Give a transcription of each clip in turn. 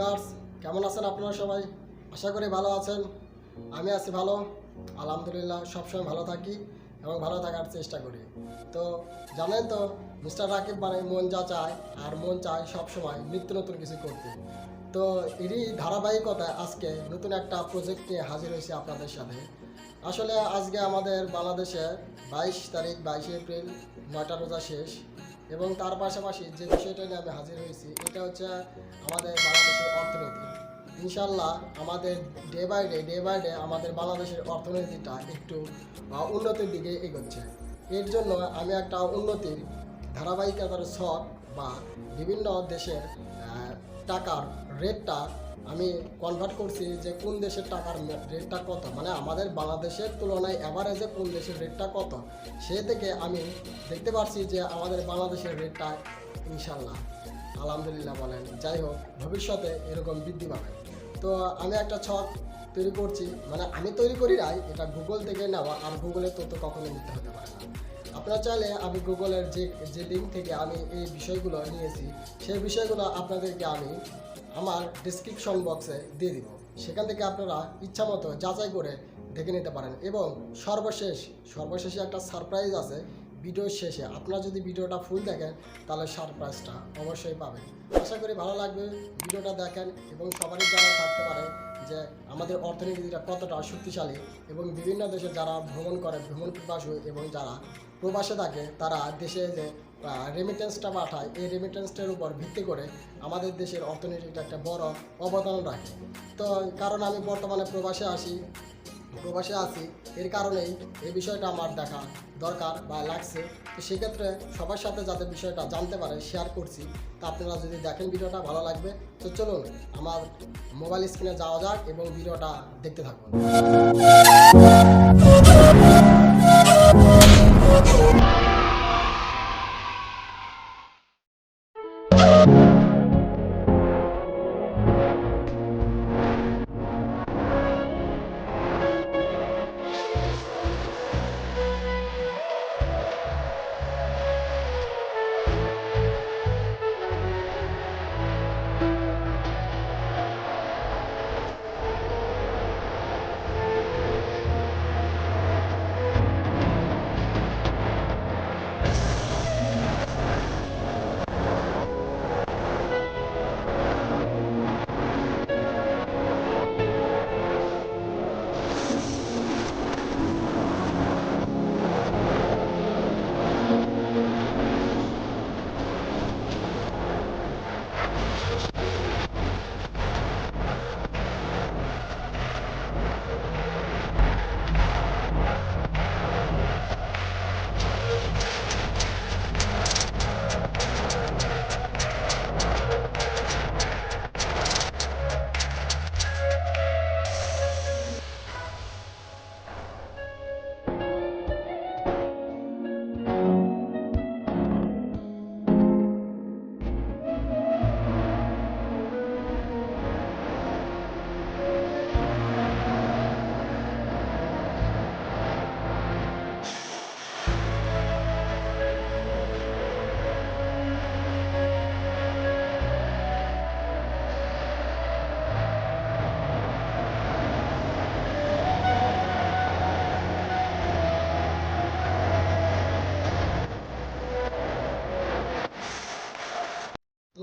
Viewers কেমন আছেন আপনারা সবাই? আশা করি ভালো আছেন। আমি আছি ভালো। আলহামদুলিল্লাহ, সবসময় ভালো থাকি এবং ভালো থাকার চেষ্টা করি। তো জানেন তো, মিস্টার রাকিব মানে মন যা চায় আর মন চায় সবসময় নিত্য নতুন কিছু করতে। তো এরই ধারাবাহিকতায় আজকে নতুন একটা প্রজেক্ট নিয়ে হাজির হয়েছি আপনাদের সাথে। আসলে আজকে আমাদের বাংলাদেশে বাইশ তারিখ, বাইশে এপ্রিল, নয়টা রোজা শেষ। এবং তার পাশাপাশি যে বিষয়টা নিয়ে আমি হাজির হয়েছি, এটা হচ্ছে আমাদের বাংলাদেশের অর্থনীতি। ইনশাল্লাহ আমাদের day by day day by day আমাদের বাংলাদেশের অর্থনীতিটা একটু উন্নতির দিকে এগোচ্ছে। এর জন্য আমি একটা উন্নতির ধারাবাহিকতার ছক বা বিভিন্ন দেশের টাকার রেটটা আমি কনভার্ট করছি যে কোন দেশের টাকার রেটটা কত? মানে আমাদের বাংলাদেশের তুলনায় অ্যাভারেজে কোন দেশের রেটটা কত? সে থেকে আমি দেখতে পাচ্ছি যে আমাদের বাংলাদেশের রেটটা ইনশাল্লাহ, আলহামদুলিল্লাহ বলেন। যাই হোক, ভবিষ্যতে এরকম বৃদ্ধি পাবে। তো আমি একটা ছক তৈরি করছি। মানে আমি তৈরি করি নাই, এটা গুগল থেকে নেওয়া, আর গুগলের তথ্য কখনো মিথ্যা হতে পারে না। আপনারা চাইলে আমি গুগলের যে যে লিঙ্ক থেকে আমি এই বিষয়গুলো নিয়েছি, সেই বিষয়গুলো আপনাদেরকে আমি আমার ডিসক্রিপশন বক্সে দিয়ে দিব। সেখান থেকে আপনারা ইচ্ছা মতো যাচাই করে দেখে নিতে পারেন এবং সর্বশেষ, সর্বশেষে একটা সারপ্রাইজ আছে ভিডিওর শেষে। আপনারা যদি ভিডিওটা ফুল দেখেন, তাহলে সারপ্রাইজটা অবশ্যই পাবেন। আশা করি ভালো লাগবে ভিডিওটা দেখেন এবং সবারই জানা থাকতে পারে যে আমাদের অর্থনীতিটা কতটা শক্তিশালী এবং বিভিন্ন দেশে যারা ভ্রমণ করে, ভ্রমণ পিপাসু এবং যারা প্রবাসে থাকে, তারা দেশে যে রেমিটেন্সটা পাঠায়, এই রেমিটেন্সটার উপর ভিত্তি করে আমাদের দেশের অর্থনীতিটা একটা বড় অবদান রাখে। তো কারণ আমি বর্তমানে প্রবাসে আসি, প্রবাসে আছি, এর কারণেই এই বিষয়টা আমার দেখা দরকার বা লাগছে। তো সেক্ষেত্রে সবার সাথে যাতে বিষয়টা জানতে পারে শেয়ার করছি। তা আপনারা যদি দেখেন ভিডিওটা, ভালো লাগবে। তো চলুন, আমার মোবাইল স্ক্রিনে যাওয়া যাক এবং ভিডিওটা দেখতে থাকুন।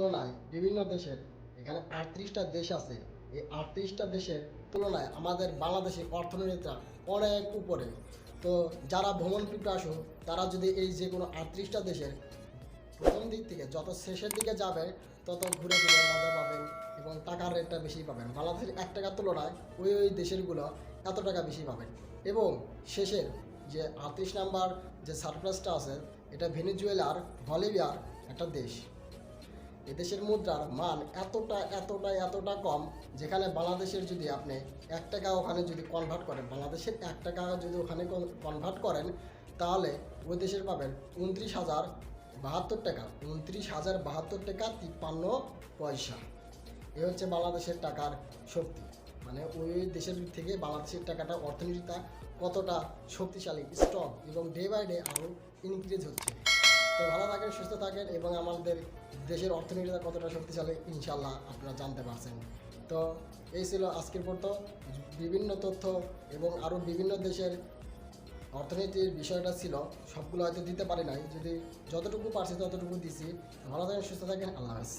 তুলনায় বিভিন্ন দেশের, এখানে আটত্রিশটা দেশ আছে, এই আটত্রিশটা দেশের তুলনায় আমাদের বাংলাদেশের অর্থনীতিটা অনেক উপরে। তো যারা ভ্রমণ পিপাসু, তারা যদি এই যে কোনো আটত্রিশটা দেশের প্রথম দিক থেকে যত শেষের দিকে যাবে, তত ঘুরে ফিরে মজা পাবেন এবং টাকার রেটটা বেশি পাবেন। বাংলাদেশের এক টাকার তুলনায় ওই ওই দেশেরগুলো এত টাকা বেশি পাবেন। এবং শেষের যে আটত্রিশ নাম্বার যে সারপ্রাইজটা আছে, এটা ভেনিজুয়েলার বলিভিয়ার একটা দেশ। এদেশের মুদ্রার মান এতটা এতটা এতটা কম, যেখানে বাংলাদেশের যদি আপনি এক টাকা ওখানে যদি কনভার্ট করেন, বাংলাদেশের এক টাকা যদি ওখানে কনভার্ট করেন, তাহলে ওই দেশের পাবেন উনত্রিশ হাজার বাহাত্তর টাকা, উনত্রিশ হাজার বাহাত্তর টাকা তিপ্পান্ন পয়সা। এ হচ্ছে বাংলাদেশের টাকার শক্তি। মানে ওই দেশের থেকে বাংলাদেশের টাকাটা অর্থনীতিটা কতটা শক্তিশালী স্ট্রং এবং ডে বাই ডে আরও ইনক্রিজ হচ্ছে। তো ভালো থাকেন, সুস্থ থাকেন এবং আমাদের দেশের অর্থনীতিটা কতটা শক্তিশালী ইনশাল্লাহ আপনারা জানতে পারছেন। তো এই ছিল আজকের পর্যন্ত বিভিন্ন তথ্য এবং আরও বিভিন্ন দেশের অর্থনীতির বিষয়টা ছিল, সবগুলো হয়তো দিতে পারি নাই। যদি যতটুকু পারছি ততটুকু দিছি। ভালো থাকেন, সুস্থ থাকেন, আল্লাহ হাফেজ।